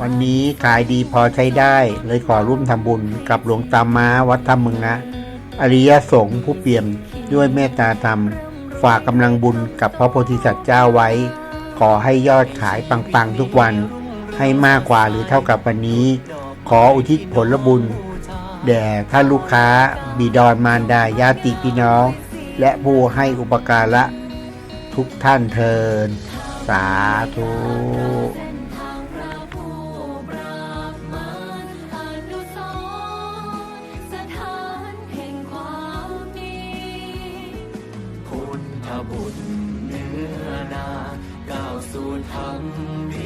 วันนี้ขายดีพอใช้ได้ เลยขอร่วมทำบุญกับหลวงตาม้าวัดธรรมมึงนะอริยสงฆ์ผู้เปี่ยมด้วยเมตตาธรรม ฝากกำลังบุญกับพระโพธิสัตว์เจ้าไว้ ขอให้ยอดขายปังๆทุกวัน ให้มากกว่าหรือเท่ากับวันนี้ ขออุทิศผลบุญแด่ท่านลูกค้า บิดอนมารดาญาติพี่น้อง และผู้ให้อุปการะทุกท่านเทิน สาธุ ทธบุตรเนื้อนาก้าวสู่ธรรมดี